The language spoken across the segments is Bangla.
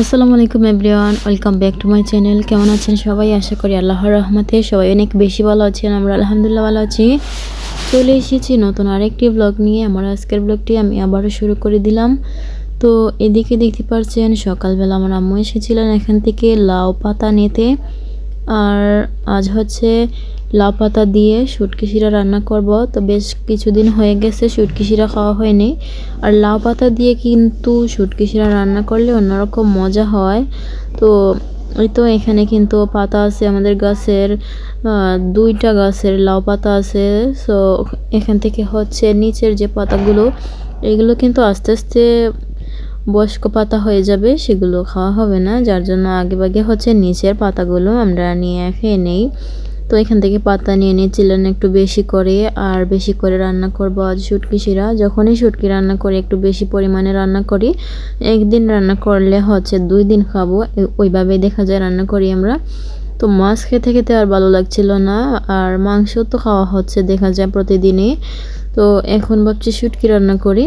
আসসালামু আলাইকুম everyone, welcome back to my channel. কেমন আছেন সবাই? আশা করি আল্লাহর রহমতে সবাই অনেক বেশি ভালো আছেন, আমরা আলহামদুলিল্লাহ ভালো আছি। চলে এসেছি নতুন আরেকটি ব্লগ নিয়ে। আমার আজকের ব্লগটি আমি আবারও শুরু করে দিলাম। তো এদিকে দেখতে পাচ্ছেন, সকালবেলা আমার আম্মু এসেছিলেন এখান থেকে লাউ পাতা নিতে। আর আজ হচ্ছে লাউ পাতা দিয়ে শুটকি শিরা রান্না করব। তো বেশ কিছুদিন হয়ে গেছে শুটকি শিরা খাওয়া হয়নি। আর লাউ পাতা দিয়ে কিন্তু শুটকি শিরা রান্না করলে অন্যরকম মজা হয়। তো ওই তো এখানে কিন্তু পাতা আছে আমাদের গাছের দুইটা গাছের লাউ পাতা আছে। সো এখান থেকে হচ্ছে নিচের যে পাতাগুলো, এগুলো কিন্তু আস্তে আস্তে বয়স্ক পাতা হয়ে যাবে, সেগুলো খাওয়া হবে না। যার জন্য আগে বাগে হচ্ছে নিচের পাতাগুলো আমরা নিয়ে খেয়ে নেই তো এখান থেকে পাতা নিয়ে নিয়েছিলেন একটু বেশি করে, আর বেশি করে রান্না করব আজ শুটকি শিরা যখনই শুটকি রান্না করি, একটু বেশি পরিমাণে রান্না করি, একদিন রান্না করলে হচ্ছে দুই দিন খাব ওইভাবেই দেখা যায় রান্না করি আমরা। তো মাছ খেতে খেতে আর ভালো লাগছিল না, আর মাংস তো খাওয়া হচ্ছে দেখা যায় প্রতিদিনই। তো এখন ভাবছি শুটকি রান্না করি।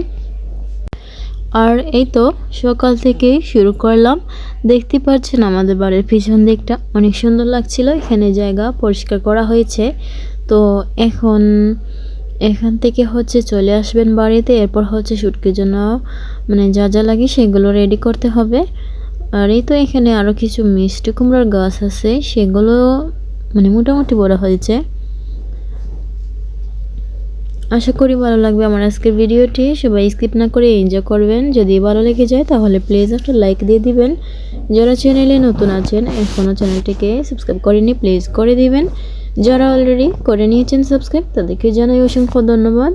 আর এই তো সকাল থেকেই শুরু করলাম। দেখতে পাচ্ছেন আমাদের বাড়ির পিছন দিকটা অনেক সুন্দর লাগছিল। এখানে জায়গা পরিষ্কার করা হয়েছে। তো এখন, এখান থেকে হচ্ছে চলে আসবেন বাড়িতে। এরপর হচ্ছে শুটকির জন্য মানে যা যা লাগে সেগুলো রেডি করতে হবে। আর এই তো এখানে আরও কিছু মিষ্টি কুমড়ার গাছ আছে। সেগুলো মানে মোটামুটি বড় হয়েছে। আশা করি ভালো লাগবে আমার আজকের ভিডিওটি। সবাই স্কিপ না করে এনজয় করবেন। যদি ভালো লেগে যায় তাহলে প্লিজ একটা লাইক দিয়ে দিবেন। যারা চ্যানেলে নতুন আছেন এখনও চ্যানেলটিকে সাবস্ক্রাইব করেনি প্লিজ করে দিবেন। যারা অলরেডি করে নিয়েছেন সাবস্ক্রাইব তাদেরকে জানাই অসংখ্য ধন্যবাদ।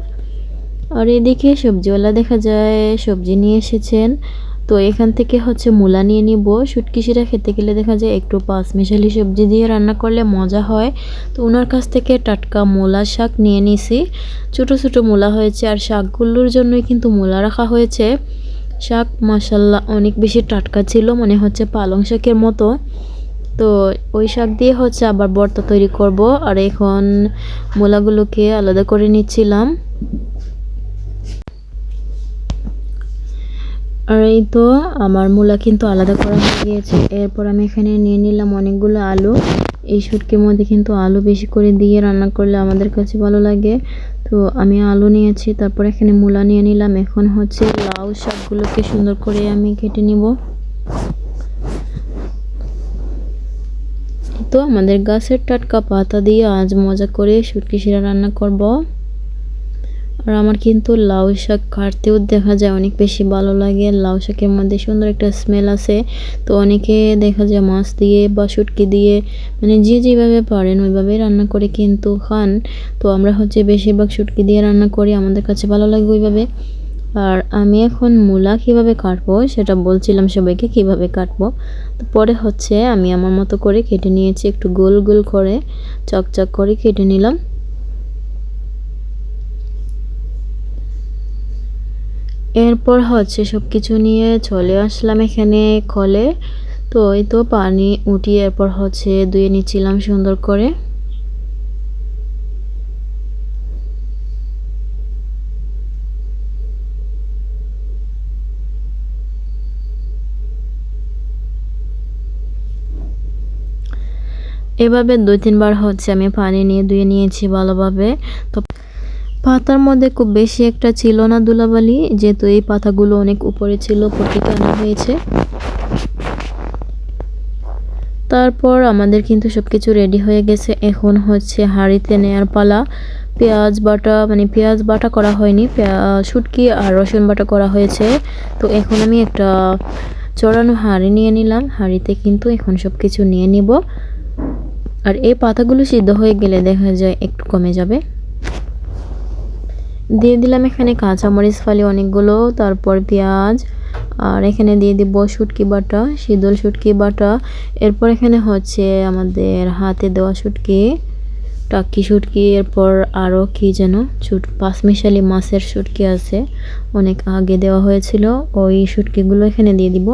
আর এদিকে সবজিওয়ালা দেখা যায়, সবজি নিয়ে এসেছেন। তো এখান থেকে হচ্ছে মূলা নিয়ে নিব। শুটকিসিরা খেতে গেলে দেখা যায় একটু পাঁচ মিশালি সবজি দিয়ে রান্না করলে মজা হয়। তো ওনার কাছ থেকে টাটকা মূলা শাক নিয়ে নিছি। ছোট ছোট মূলা হয়েছে আর শাকগুলোর জন্যই কিন্তু মূলা রাখা হয়েছে। শাক মশাল্লা অনেক বেশি টাটকা ছিল, মনে হচ্ছে পালং শাকের মতো। তো ওই শাক দিয়ে হচ্ছে আবার বর্তা তৈরি করব। আর এখন মূলাগুলোকে আলাদা করে নিচ্ছিলাম। আর এই তো আমার মূলা কিন্তু আলাদা করা হয়ে গিয়েছে। এরপর আমি এখানে নিয়ে নিলাম অনেকগুলো আলু। এই শুটকির মধ্যে কিন্তু আলু বেশি করে দিয়ে রান্না করলে আমাদের কাছে ভালো লাগে। তো আমি আলু নিয়েছি, তারপর এখানে মূলা নিয়ে নিলাম। এখন হচ্ছে লাউ শাকগুলোকে সুন্দর করে আমি কেটে নিব। তো আমাদের গাছের টাটকা পাতা দিয়ে আজ মজা করে শুটকি শিরা রান্না করব। আর আমার কিন্তু লাউ শাক কাটতেও দেখা যায় অনেক বেশি ভালো লাগে। লাউ শাকের মধ্যে সুন্দর একটা স্মেল আছে তো অনেকে দেখা যায় মাছ দিয়ে বা শুটকি দিয়ে মানে যে যেভাবে পারেন ওইভাবেই রান্না করে কিন্তু খান। তো আমরা হচ্ছে বেশিরভাগ শুটকি দিয়ে রান্না করি, আমাদের কাছে ভালো লাগে ওইভাবে। আর আমি এখন মূলা কীভাবে কাটবো সেটা বলছিলাম সবাইকে কীভাবে কাটবো। তো পরে হচ্ছে আমি আমার মতো করে কেটে নিয়েছি, একটু গোল গোল করে, চকচক করে কেটে নিলাম। এরপর হচ্ছে সব কিছু নিয়ে চলে আসলাম এখানে কলে। তো এই তো পানি উঠিয়ে এরপর হচ্ছে ধুয়ে নিচ্ছিলাম সুন্দর করে। এভাবে দুই তিনবার হচ্ছে আমি পানি নিয়ে ধুয়ে নিয়েছি ভালোভাবে। তো পাতার মধ্যে খুব বেশি একটা ছিল না দুলাবালি, যেহেতু এই পাতাগুলো অনেক উপরে ছিল পটিতে আনা হয়েছে। তারপর আমাদের কিন্তু সব কিছু রেডি হয়ে গেছে। এখন হচ্ছে হাঁড়িতে নেয়ার পালা। পেঁয়াজ বাটা মানে পেঁয়াজ বাটা করা হয়নি শুটকি আর রসুন বাটা করা হয়েছে। তো এখন আমি একটা চড়ানো হাঁড়ি নিয়ে নিলাম। হাঁড়িতে কিন্তু এখন সব কিছু নিয়ে নিব। আর এই পাতাগুলো সিদ্ধ হয়ে গেলে দেখা যায় একটু কমে যাবে। দিয়ে দিলাম এখানে কাঁচামরিচ ফালি অনেকগুলো, তারপর পেঁয়াজ, আর এখানে দিয়ে দিব শুটকি বাটা, শীতল শুটকি বাটা। এরপর এখানে হচ্ছে আমাদের হাতে দেওয়া শুটকি, টাকি শুটকি, এরপর আরও কি যেন ছুট পাঁচমিশালি মাছের শুটকি আছে, অনেক আগে দেওয়া হয়েছিল, ওই শুটকিগুলো এখানে দিয়ে দিব।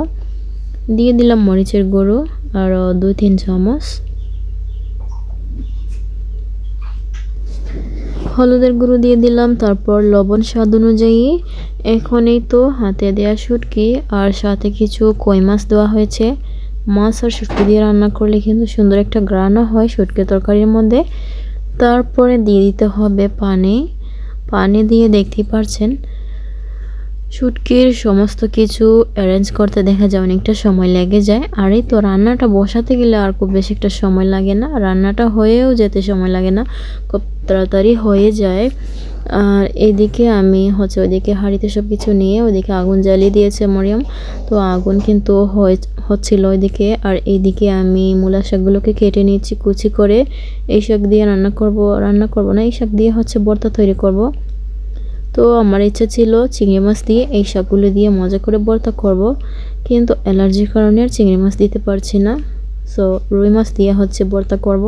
দিয়ে দিলাম মরিচের গুঁড়ো, আর দুই তিন চামচ। হলুদের গুঁড়ো দিয়ে দিলাম, তারপর লবণ স্বাদ অনুযায়ী এখনই তো হাতে দেওয়া শুটকি আর সাথে কিছু কই মাছ দেওয়া হয়েছে। মাছ আর শুটকি দিয়ে রান্না করলে কিন্তু সুন্দর একটা গ্রানও হয় শুটকি তরকারির মধ্যে। তারপরে দিয়ে দিতে হবে পানি। পানি দিয়ে দেখতেই পারছেন শুটকির সমস্ত কিছু অ্যারেঞ্জ করতে দেখা যায় অনেকটা সময় লেগে যায়। আর এই তো রান্নাটা বসাতে গেলে আর খুব বেশি একটা সময় লাগে না। রান্নাটা হয়েও যেতে সময় লাগে না, খুব তাড়াতাড়ি হয়ে যায়। আর এদিকে আমি হচ্ছে ওইদিকে হাঁড়িতে সব কিছু নিয়ে ওইদিকে আগুন জ্বালিয়ে দিয়েছে মরিয়ম। তো আগুন কিন্তু হচ্ছিল ওইদিকে। আর এইদিকে আমি মূলা শাকগুলোকে কেটে নিয়েছি কুচি করে। এই শাক দিয়ে রান্না করব রান্না করব না, এই শাক দিয়ে হচ্ছে বর্তা তৈরি করব। তো আমার ইচ্ছা ছিল চিংড়ি মাছ দিয়ে এই শাকগুলো দিয়ে মজা করে ভর্তা করব, কিন্তু অ্যালার্জির কারণে আর চিংড়ি মাছ দিতে পারছি না। সো রুই মাছ দিয়ে হচ্ছে ভর্তা করব।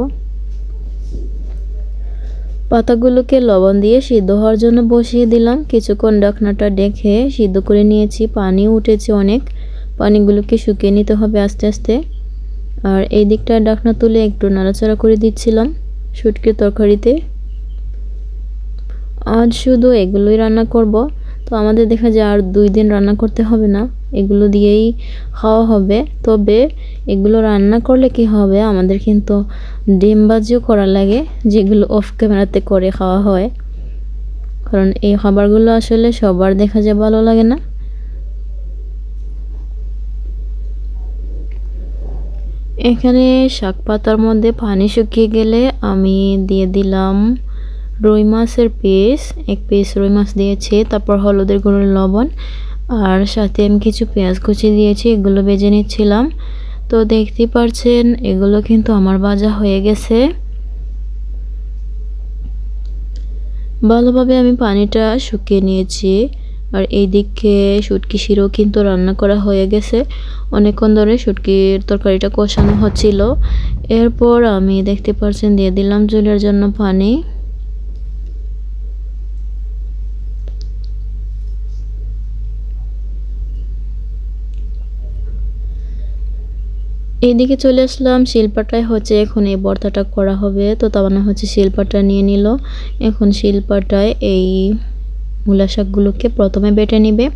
পাতাগুলোকে লবণ দিয়ে সিদ্ধ হওয়ার জন্য বসিয়ে দিলাম। কিছুক্ষণ ডাকনাটা ডেকে সিদ্ধ করে নিয়েছি। পানি উঠেছে অনেক। পানিগুলোকে শুকিয়ে নিতে হবে আস্তে আস্তে। আর এই দিকটা ডাকনা তুলে একটু নাড়াচাড়া করে দিচ্ছিলাম। শুটকির তরকারিতে। আজ শুধু এগুলোই রান্না করব। তো আমাদের দেখা যায় আর দুই দিন রান্না করতে হবে না। এগুলো দিয়েই খাওয়া হবে। তবে এগুলো রান্না করলে কি হবে? আমাদের কিন্তু ডিমবাজিও করা লাগে, যেগুলো অফ ক্যামেরাতে করে খাওয়া হয়। কারণ এই খাবারগুলো আসলে সবার দেখা যায় ভালো লাগে না। এখানে শাক পাতার মধ্যে পানি শুকিয়ে গেলে আমি দিয়ে দিলাম রুই মাছের পিস এক পিস রুই মাছ দিয়েছি, তারপর হলুদের গুঁড়ো, লবণ, আর সাথে আমি কিছু পেঁয়াজ কুচি দিয়েছি, এগুলো বেজে নিচ্ছিলাম। তো দেখতেই পারছেন, এগুলো কিন্তু আমার বাজা হয়ে গেছে। ভালোভাবে আমি পানিটা শুকিয়ে নিয়েছি, আর এই দিকে শুটকি শিরও কিন্তু রান্না করা হয়ে গেছে। অনেকক্ষণ ধরে শুটকির তরকারিটা কষানো হচ্ছিল। এরপর আমি দেখতে পাচ্ছেন দিয়ে দিলাম চুলের জন্য পানি। এইদিকে চলে আসলাম, শিল্পাটায় হচ্ছে এখন এই বর্তাটা করা হবে। তো তাবানা হচ্ছে শিল্পাটা নিয়ে নিল। এখন শিল্পাটায় এই মূলা শাকগুলোকে প্রথমে বেটে নিবে।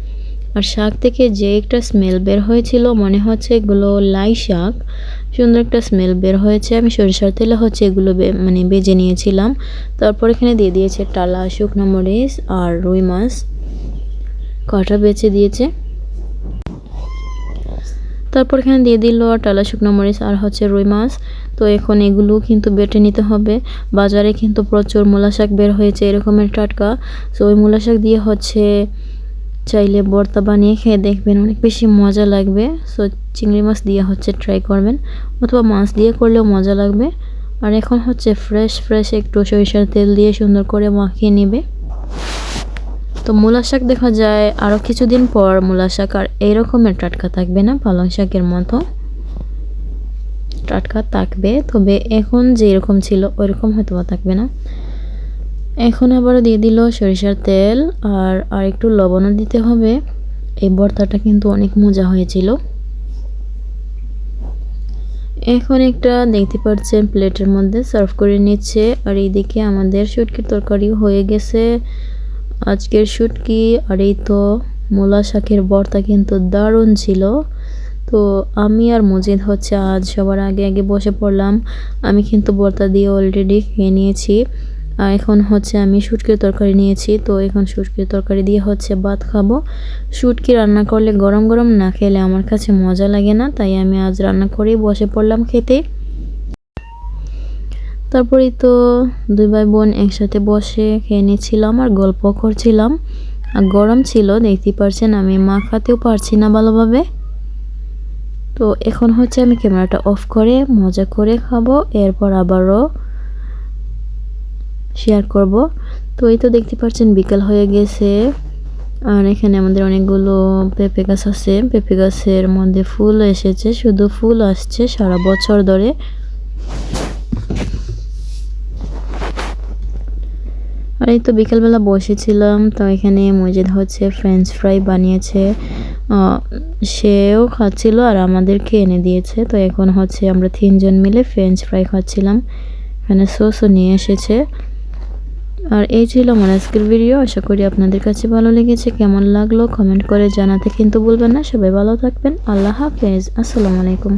আর শাক থেকে যে একটা স্মেল বের হয়েছিল, মনে হচ্ছে এগুলো লাই শাক। সুন্দর একটা স্মেল বের হয়েছে। আমি সরিষার তেলে হচ্ছে এগুলো মানে বেজে নিয়েছিলাম। তারপর এখানে দিয়ে দিয়েছে টালা, শুকনো মরিচ আর রুই মাছ। কটা বেছে দিয়েছে? তারপর এখানে দিয়ে দিল টালা শুকনো মরিচ আর হচ্ছে রুই মাছ। তো এখন এগুলো কিন্তু বেটে নিতে হবে। বাজারে কিন্তু প্রচুর মূলা শাক বের হয়েছে এরকমের টাটকা। তো ওই মূলা শাক দিয়ে হচ্ছে চাইলে বর্তা বানিয়ে খেয়ে দেখবেন, অনেক বেশি মজা লাগবে। সো চিংড়ি মাছ দিয়ে হচ্ছে ট্রাই করবেন, অথবা মাছ দিয়ে করলেও মজা লাগবে। আর এখন হচ্ছে ফ্রেশ ফ্রেশ একটু সরিষার তেল দিয়ে সুন্দর করে মাখিয়ে নেবে। তো মূলা শাক দেখা যায় আরও কিছুদিন পর মূলা শাক, আর এইরকমের টাটকা থাকবে না, পালং শাকের মতো। টাটকা থাকবে, তবে এখন যেরকম ছিল, ওইরকম হয়তো থাকবে না। এখন আবার দিয়ে দিল সরিষার তেল, আর আর একটু লবণও দিতে হবে। এই ভর্তাটা কিন্তু অনেক মজা হয়েছিল। এখন একটা দেখতে পাচ্ছেন প্লেটের মধ্যে সার্ভ করে নিচ্ছে, আর এইদিকে আমাদের শুটকির তরকারিও হয়ে গেছে। আজকের শুটকি আর এই তো মোলা শাকের বর্তা কিন্তু দারুণ ছিল। তো আমি আর মজিদ হচ্ছে আজ সবার আগে আগে বসে পড়লাম। আমি কিন্তু বর্তা দিয়ে অলরেডি খেয়ে নিয়েছি। আর এখন হচ্ছে আমি শুটকির তরকারি নিয়েছি। তো এখন শুটকির তরকারি দিয়ে হচ্ছে ভাত খাব। শুটকি রান্না করলে গরম গরম না খেলে আমার কাছে মজা লাগে না। তাই আমি আজ রান্না করেই বসে পড়লাম খেতে। তারপরেই তো দুই ভাই বোন একসাথে বসে খেয়ে নিচ্ছিলাম আর গল্প করছিলাম। আর গরম ছিল, দেখতেই পারছেন আমি মা খাতেও পারছি না ভালোভাবে। তো এখন হচ্ছে আমি ক্যামেরাটা অফ করে মজা করে খাব, এরপর আবারও শেয়ার করব। তো এই তো দেখতে পাচ্ছেন বিকাল হয়ে গেছে। আর এখানে আমাদের অনেকগুলো পেঁপে গাছ আছে। পেঁপে গাছের মধ্যে ফুল এসেছে, শুধু ফুল আসছে সারা বছর ধরে। আর এই তো বিকেলবেলা বসেছিলাম, তো এখানে মজিদ হচ্ছে ফ্রেঞ্চ ফ্রাই বানিয়েছে। সেও খাচ্ছিল আর আমাদেরকে এনে দিয়েছে। তো এখন হচ্ছে আমরা তিনজন মিলে ফ্রেঞ্চ ফ্রাই খাচ্ছিলাম। এখানে সসও নিয়ে এসেছে। আর এই ছিল আমার আজকের ভিডিও আশা করি আপনাদের কাছে ভালো লেগেছে। কেমন লাগল? কমেন্ট করে জানাতে কিন্তু বলবেন না। সবাই ভালো থাকবেন। আল্লাহ হাফেজ। আসসালামু আলাইকুম।